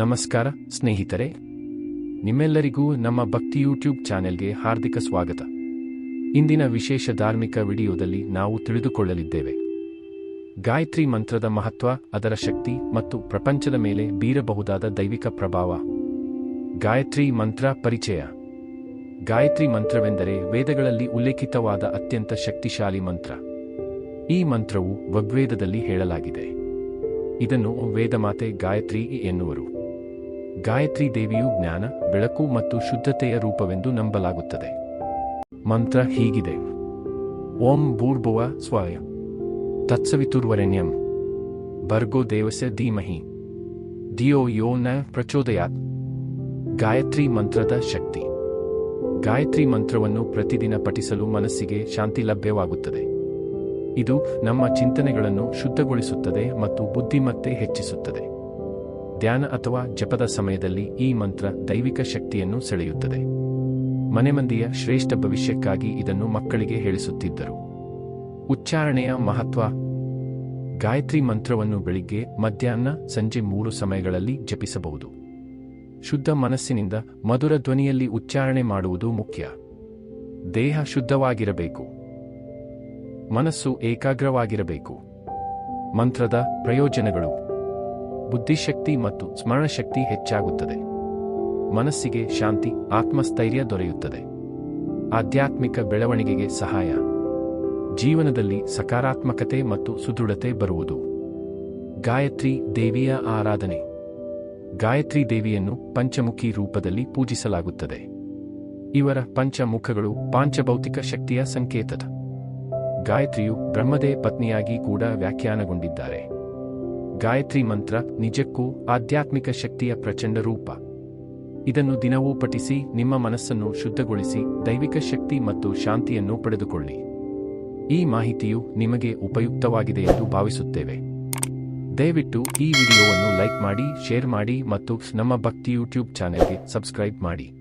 ನಮಸ್ಕಾರ, ಸ್ನೇಹಿತರೆ. ನಿಮ್ಮೆಲ್ಲರಿಗೂ ನಮ್ಮ ಭಕ್ತಿ ಯೂಟ್ಯೂಬ್ ಚಾನೆಲ್ಗೆ ಹಾರ್ದಿಕ ಸ್ವಾಗತ. ಇಂದಿನ ವಿಶೇಷ ಧಾರ್ಮಿಕ ವಿಡಿಯೋದಲ್ಲಿ ನಾವು ತಿಳಿದುಕೊಳ್ಳಲಿದ್ದೇವೆ. ಗಾಯತ್ರಿ ಮಂತ್ರದ ಮಹತ್ವ, ಅದರ ಶಕ್ತಿ ಮತ್ತು ಪ್ರಪಂಚದ ಮೇಲೆ ಬೀರಬಹುದಾದ ದೈವಿಕ ಪ್ರಭಾವ. ಗಾಯತ್ರಿ ಮಂತ್ರ ಪರಿಚಯ. ಗಾಯತ್ರಿ ಮಂತ್ರವೆಂದರೆ ವೇದಗಳಲ್ಲಿ ಉಲ್ಲೇಖಿತವಾದ ಅತ್ಯಂತ ಶಕ್ತಿಶಾಲಿ ಮಂತ್ರ. ಈ ಮಂತ್ರವು ಋಗ್ವೇದದಲ್ಲಿ ಹೇಳಲಾಗಿದೆ. ಇದನ್ನು ವೇದಮಾತೆ ಗಾಯತ್ರಿ ಎನ್ನುವರು. ಗಾಯತ್ರಿ ದೇವಿಯು ಜ್ಞಾನ, ಬೆಳಕು ಮತ್ತು ಶುದ್ಧತೆಯ ರೂಪವೆಂದು ನಂಬಲಾಗುತ್ತದೆ. ಮಂತ್ರ ಹೀಗಿದೆ. ಓಂ ಭೂರ್ಭುವ ಸ್ವಾಯ. ತತ್ಸವಿತುರ್ವರೆಣ್ಯಂ. ಭರ್ಗೋ ದೇವಸ್ಯ ಧೀಮಹಿ. ದಿಯೋ ಯೋ ನ ಪ್ರಚೋದಯಾತ್. ಗಾಯತ್ರಿ ಮಂತ್ರದ ಶಕ್ತಿ. ಗಾಯತ್ರಿ ಮಂತ್ರವನ್ನು ಪ್ರತಿದಿನ ಪಠಿಸಲು ಮನಸ್ಸಿಗೆ ಶಾಂತಿ ಲಭ್ಯವಾಗುತ್ತದೆ. ಇದು ನಮ್ಮ ಚಿಂತನೆಗಳನ್ನು ಶುದ್ಧಗೊಳಿಸುತ್ತದೆ ಮತ್ತು ಬುದ್ಧಿಮತ್ತೆ ಹೆಚ್ಚಿಸುತ್ತದೆ. ಧ್ಯಾನ ಅಥವಾ ಜಪದ ಸಮಯದಲ್ಲಿ ಈ ಮಂತ್ರ ದೈವಿಕ ಶಕ್ತಿಯನ್ನು ಸೆಳೆಯುತ್ತದೆ. ಮನೆಮಂದಿಯ ಶ್ರೇಷ್ಠ ಭವಿಷ್ಯಕ್ಕಾಗಿ ಇದನ್ನು ಮಕ್ಕಳಿಗೆ ಹೇಳಿಸುತ್ತಿದ್ದರು. ಉಚ್ಚಾರಣೆಯ ಮಹತ್ವ. ಗಾಯತ್ರಿ ಮಂತ್ರವನ್ನು ಬೆಳಿಗ್ಗೆ, ಮಧ್ಯಾಹ್ನ, ಸಂಜೆ ಮೂರು ಸಮಯಗಳಲ್ಲಿ ಜಪಿಸಬಹುದು. ಶುದ್ಧ ಮನಸ್ಸಿನಿಂದ ಮಧುರ ಧ್ವನಿಯಲ್ಲಿ ಉಚ್ಚಾರಣೆ ಮಾಡುವುದು ಮುಖ್ಯ. ದೇಹ ಶುದ್ಧವಾಗಿರಬೇಕು. ಮನಸ್ಸು ಏಕಾಗ್ರವಾಗಿರಬೇಕು. ಮಂತ್ರದ ಪ್ರಯೋಜನಗಳು. ಬುದ್ಧಿಶಕ್ತಿ ಮತ್ತು ಸ್ಮರಣಶಕ್ತಿ ಹೆಚ್ಚಾಗುತ್ತದೆ. ಮನಸ್ಸಿಗೆ ಶಾಂತಿ, ಆತ್ಮಸ್ಥೈರ್ಯ ದೊರೆಯುತ್ತದೆ. ಆಧ್ಯಾತ್ಮಿಕ ಬೆಳವಣಿಗೆಗೆ ಸಹಾಯ. ಜೀವನದಲ್ಲಿ ಸಕಾರಾತ್ಮಕತೆ ಮತ್ತು ಸುದೃಢತೆ ಬರುವುದು. ಗಾಯತ್ರಿ ದೇವಿಯ ಆರಾಧನೆ. ಗಾಯತ್ರಿ ದೇವಿಯನ್ನು ಪಂಚಮುಖಿ ರೂಪದಲ್ಲಿ ಪೂಜಿಸಲಾಗುತ್ತದೆ. ಇವರ ಪಂಚಮುಖಗಳು ಪಾಂಚಭೌತಿಕ ಶಕ್ತಿಯ ಸಂಕೇತದ. ಗಾಯತ್ರಿಯು ಬ್ರಹ್ಮದೇ ಪತ್ನಿಯಾಗಿ ಕೂಡ ವ್ಯಾಖ್ಯಾನಗೊಂಡಿದ್ದಾರೆ. ಗಾಯತ್ರಿ ಮಂತ್ರ, ನಿಜಕ್ಕೂ ಆಧ್ಯಾತ್ಮಿಕ ಶಕ್ತಿಯ ಪ್ರಚಂಡ ರೂಪ. ಇದನ್ನು ದಿನವೂ ಪಠಿಸಿ, ನಿಮ್ಮ ಮನಸ್ಸನ್ನು ಶುದ್ಧಗೊಳಿಸಿ, ದೈವಿಕ ಶಕ್ತಿ ಮತ್ತು ಶಾಂತಿಯನ್ನು ಪಡೆದುಕೊಳ್ಳಿ. ಈ ಮಾಹಿತಿಯು ನಿಮಗೆ ಉಪಯುಕ್ತವಾಗಿದೆ ಎಂದು ಭಾವಿಸುತ್ತೇವೆ. ದಯವಿಟ್ಟು ಈ ವಿಡಿಯೋವನ್ನು ಲೈಕ್ ಮಾಡಿ, ಶೇರ್ ಮಾಡಿ ಮತ್ತು ನಮ್ಮ ಭಕ್ತಿ ಯೂಟ್ಯೂಬ್ ಚಾನೆಲ್ಗೆ ಸಬ್ಸ್ಕ್ರೈಬ್ ಮಾಡಿ.